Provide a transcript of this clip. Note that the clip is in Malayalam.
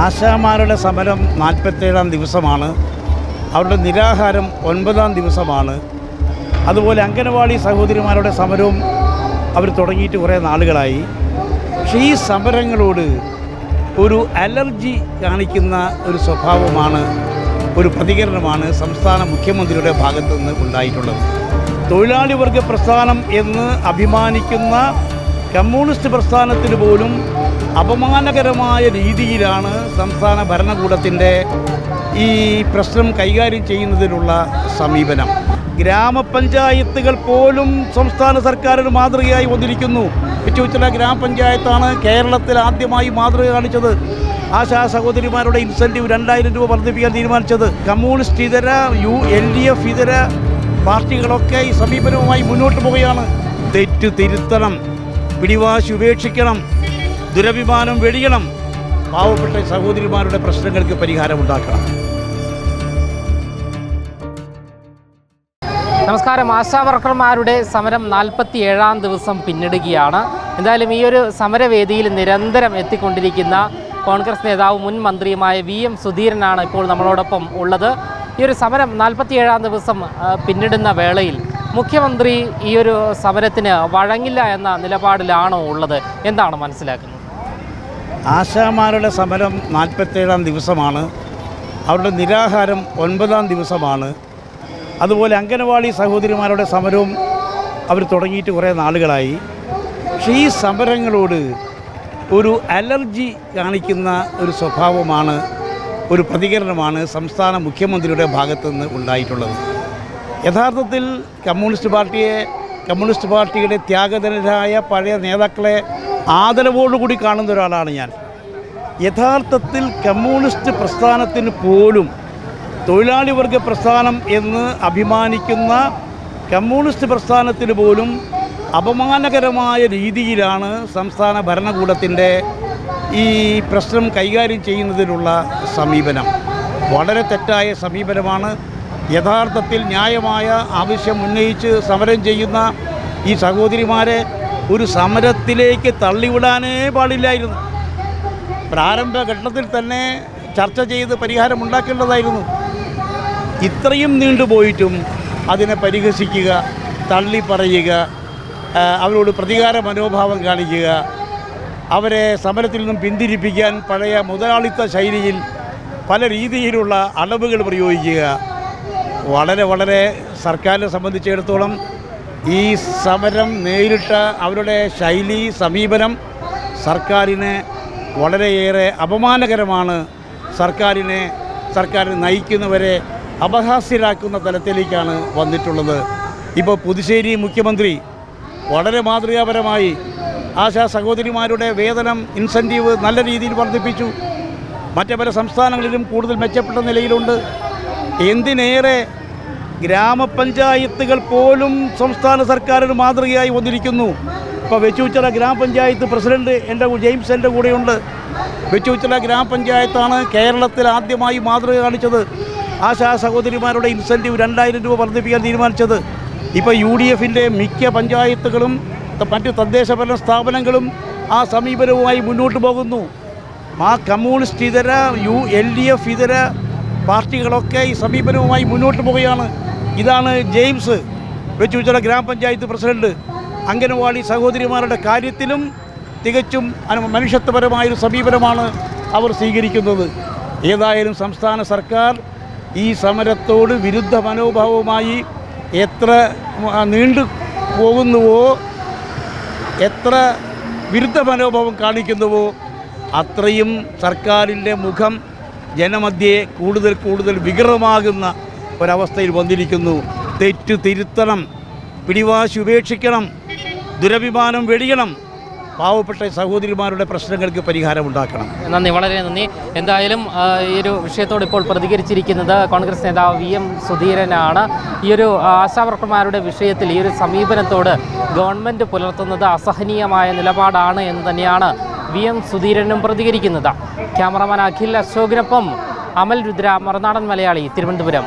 ആശാമാരുടെ സമരം നാൽപ്പത്തേഴാം ദിവസമാണ്. അവരുടെ നിരാഹാരം ഒൻപതാം ദിവസമാണ്. അതുപോലെ അംഗനവാടി സഹോദരിമാരുടെ സമരവും അവർ തുടങ്ങിയിട്ട് കുറേ നാളുകളായി. പക്ഷേ ഈ സമരങ്ങളോട് ഒരു അലർജി കാണിക്കുന്ന ഒരു സ്വഭാവമാണ് ഒരു പ്രതികരണമാണ് സംസ്ഥാന മുഖ്യമന്ത്രിയുടെ ഭാഗത്തു നിന്ന് ഉണ്ടായിട്ടുള്ളത്. തൊഴിലാളി വർഗ പ്രസ്ഥാനം എന്ന് അഭിമാനിക്കുന്ന കമ്മ്യൂണിസ്റ്റ് പ്രസ്ഥാനത്തിന് പോലും അപമാനകരമായ രീതിയിലാണ് സംസ്ഥാന ഭരണകൂടത്തിന്റെ ഈ പ്രശ്നം കൈകാര്യം ചെയ്യുന്നതിനുള്ള സമീപനം. ഗ്രാമപഞ്ചായത്തുകൾ പോലും സംസ്ഥാന സർക്കാരിന് മാതൃകയായി വന്നിരിക്കുന്നു. വെച്ചുവെച്ചുള്ള ഗ്രാമപഞ്ചായത്താണ് കേരളത്തിൽ ആദ്യമായി മാതൃക കാണിച്ചത്. ആശാ സഹോദരിമാരുടെ ഇൻസെന്റീവ് രണ്ടായിരം രൂപ വർദ്ധിപ്പിക്കാൻ തീരുമാനിച്ചത്. കമ്മ്യൂണിസ്റ്റ് ഇതര യു എൽ ഡി എഫ് ഇതര പാർട്ടികളൊക്കെ ഈ സമീപനവുമായി മുന്നോട്ട് പോവുകയാണ്. തെറ്റ് തിരുത്തണം പിടിവാശി ഉപേക്ഷിക്കണം. ദുരഭിമാനം വെടിയണം. പാവപ്പെട്ട സഹോദരിമാരുടെ പ്രശ്നങ്ങൾക്ക് പരിഹാരം ഉണ്ടാക്കണം. നമസ്കാരം. ആശാ വർക്കർമാരുടെ സമരം നാൽപ്പത്തി ഏഴാം ദിവസം പിന്നിടുകയാണ്. എന്തായാലും ഈ ഒരു സമരവേദിയിൽ നിരന്തരം എത്തിക്കൊണ്ടിരിക്കുന്ന കോൺഗ്രസ് നേതാവ് മുൻ മന്ത്രിയുമായ വി എം സുധീരനാണ് ഇപ്പോൾ നമ്മളോടൊപ്പം ഉള്ളത്. ഈ ഒരു സമരം നാൽപ്പത്തി ഏഴാം ദിവസം പിന്നിടുന്ന വേളയിൽ മുഖ്യമന്ത്രി ഈ ഒരു സമരത്തിന് വഴങ്ങില്ല എന്ന നിലപാടിലാണോ ഉള്ളത്? എന്താണ് മനസ്സിലാക്കുന്നത്? ആശാമാരുടെ സമരം നാൽപ്പത്തേഴാം ദിവസമാണ്. അവരുടെ നിരാഹാരം ഒൻപതാം ദിവസമാണ്. അതുപോലെ അംഗനവാടി സഹോദരിമാരുടെ സമരവും അവർ തുടങ്ങിയിട്ട് കുറേ നാളുകളായി. പക്ഷേ ഈ സമരങ്ങളോട് ഒരു അലർജി കാണിക്കുന്ന ഒരു സ്വഭാവമാണ് ഒരു പ്രതികരണമാണ് സംസ്ഥാന മുഖ്യമന്ത്രിയുടെ ഭാഗത്തു നിന്ന് ഉണ്ടായിട്ടുള്ളത്. യഥാർത്ഥത്തിൽ കമ്മ്യൂണിസ്റ്റ് പാർട്ടിയെ കമ്മ്യൂണിസ്റ്റ് പാർട്ടിയുടെ ത്യാഗധനരായ പഴയ നേതാക്കളെ ആദരവോടുകൂടി കാണുന്ന ഒരാളാണ് ഞാൻ. യഥാർത്ഥത്തിൽ കമ്മ്യൂണിസ്റ്റ് പ്രസ്ഥാനത്തിന് പോലും തൊഴിലാളി വർഗ പ്രസ്ഥാനം എന്ന് അഭിമാനിക്കുന്ന കമ്മ്യൂണിസ്റ്റ് പ്രസ്ഥാനത്തിന് പോലും അപമാനകരമായ രീതിയിലാണ് സംസ്ഥാന ഭരണകൂടത്തിന്റെ ഈ പ്രശ്നം കൈകാര്യം ചെയ്യുന്നതിനുള്ള സമീപനം. വളരെ തെറ്റായ സമീപനമാണ്. യഥാർത്ഥത്തിൽ ന്യായമായ ആവശ്യം ഉന്നയിച്ച് സമരം ചെയ്യുന്ന ഈ സഹോദരിമാരെ ഒരു സമരത്തിലേക്ക് തള്ളിവിടാനേ പാടില്ലായിരുന്നു. പ്രാരംഭഘട്ടത്തിൽ തന്നെ ചർച്ച ചെയ്ത് പരിഹാരം ഉണ്ടാക്കേണ്ടതായിരുന്നു. ഇത്രയും നീണ്ടുപോയിട്ടും അതിനെ പരിഹസിക്കുക തള്ളി പറയുക അവരോട് പ്രതികാര മനോഭാവം കാണിക്കുക അവരെ സമരത്തിൽ നിന്നും പിന്തിരിപ്പിക്കാൻ പഴയ മുതലാളിത്ത ശൈലിയിൽ പല രീതിയിലുള്ള അളവുകൾ പ്രയോഗിക്കുക. വളരെ വളരെ സർക്കാരിനെ സംബന്ധിച്ചിടത്തോളം ഈ സമരം നേരിട്ട അവരുടെ ശൈലി സമീപനം സർക്കാരിനെ വളരെയേറെ അപമാനകരമാണ്. സർക്കാരിനെ സർക്കാരിനെ നയിക്കുന്നവരെ അപഹാസ്യരാക്കുന്ന തലത്തിലേക്കാണ് വന്നിട്ടുള്ളത്. ഇപ്പോൾ പുതുശ്ശേരി മുഖ്യമന്ത്രി വളരെ മാതൃകാപരമായി ആശാ സഹോദരിമാരുടെ വേതനം ഇൻസെന്റീവ് നല്ല രീതിയിൽ വർദ്ധിപ്പിച്ചു. മറ്റു പല സംസ്ഥാനങ്ങളിലും കൂടുതൽ മെച്ചപ്പെട്ട നിലയിലുണ്ട്. എന്തിനേറെ ഗ്രാമപഞ്ചായത്തുകൾ പോലും സംസ്ഥാന സർക്കാരിന് മാതൃകയായി വന്നിരിക്കുന്നു. ഇപ്പോൾ വെച്ചൂച്ചിറ ഗ്രാമപഞ്ചായത്ത് പ്രസിഡന്റ് എന്റെ ജെയിംസ് എന്റെ കൂടെയുണ്ട്. വെച്ചൂച്ചിറ ഗ്രാമപഞ്ചായത്താണ് കേരളത്തിൽ ആദ്യമായി മാതൃക കാണിച്ചത്. ആശാ സഹോദരിമാരുടെ ഇൻസെന്റീവ് രണ്ടായിരം രൂപ വർദ്ധിപ്പിക്കാൻ തീരുമാനിച്ചത്. ഇപ്പോൾ യു ഡി എഫിന്റെ മിക്ക പഞ്ചായത്തുകളും മറ്റു തദ്ദേശഭരണ സ്ഥാപനങ്ങളും ആ സമീപനവുമായി മുന്നോട്ട് പോകുന്നു. ആ കമ്മ്യൂണിസ്റ്റ് ഇതര യു എൽ ഡി എഫ് ഇതര പാർട്ടികളൊക്കെ ഈ സമീപനവുമായി മുന്നോട്ട് പോവുകയാണ്. ഇതാണ് ജെയിംസ് വെച്ചുച്ചിറ ഗ്രാമപഞ്ചായത്ത് പ്രസിഡന്റ്. അംഗനവാടി സഹോദരിമാരുടെ കാര്യത്തിലും തികച്ചും മനുഷ്യത്വപരമായൊരു സമീപനമാണ് അവർ സ്വീകരിക്കുന്നത്. ഏതായാലും സംസ്ഥാന സർക്കാർ ഈ സമരത്തോട് വിരുദ്ധ മനോഭാവവുമായി എത്ര നീണ്ടു പോകുന്നുവോ എത്ര വിരുദ്ധ മനോഭാവം കാണിക്കുന്നുവോ അത്രയും സർക്കാരിന്റെ മുഖം ജനമധ്യേ കൂടുതൽ കൂടുതൽ വികൃതമാകുന്ന ഒരവസ്ഥയിൽ വന്നിരിക്കുന്നു. തെറ്റ് തിരുത്തണം പിടിവാശി ഉപേക്ഷിക്കണം ദുരഭിമാനം വെടിയണം. പാവപ്പെട്ട സഹോദരിമാരുടെ പ്രശ്നങ്ങൾക്ക് പരിഹാരം ഉണ്ടാക്കണം. നന്ദി വളരെ നന്ദി. എന്തായാലും ഈ ഒരു വിഷയത്തോട് ഇപ്പോൾ പ്രതികരിച്ചിരിക്കുന്നത് കോൺഗ്രസ് നേതാവ് വി എം സുധീരനാണ്. ഈ ഒരു ആശാവർക്കർമാരുടെ വിഷയത്തിൽ ഈ ഒരു സമീപനത്തോട് ഗവൺമെന്റ് പുലർത്തുന്നത് അസഹനീയമായ നിലപാടാണ് എന്ന് തന്നെയാണ് വി എം സുധീരനും പ്രതികരിക്കുന്നത്. ക്യാമറമാൻ അഖിൽ അശോകിനൊപ്പം അമൽ രുദ്ര മറുനാടൻ മലയാളി തിരുവനന്തപുരം.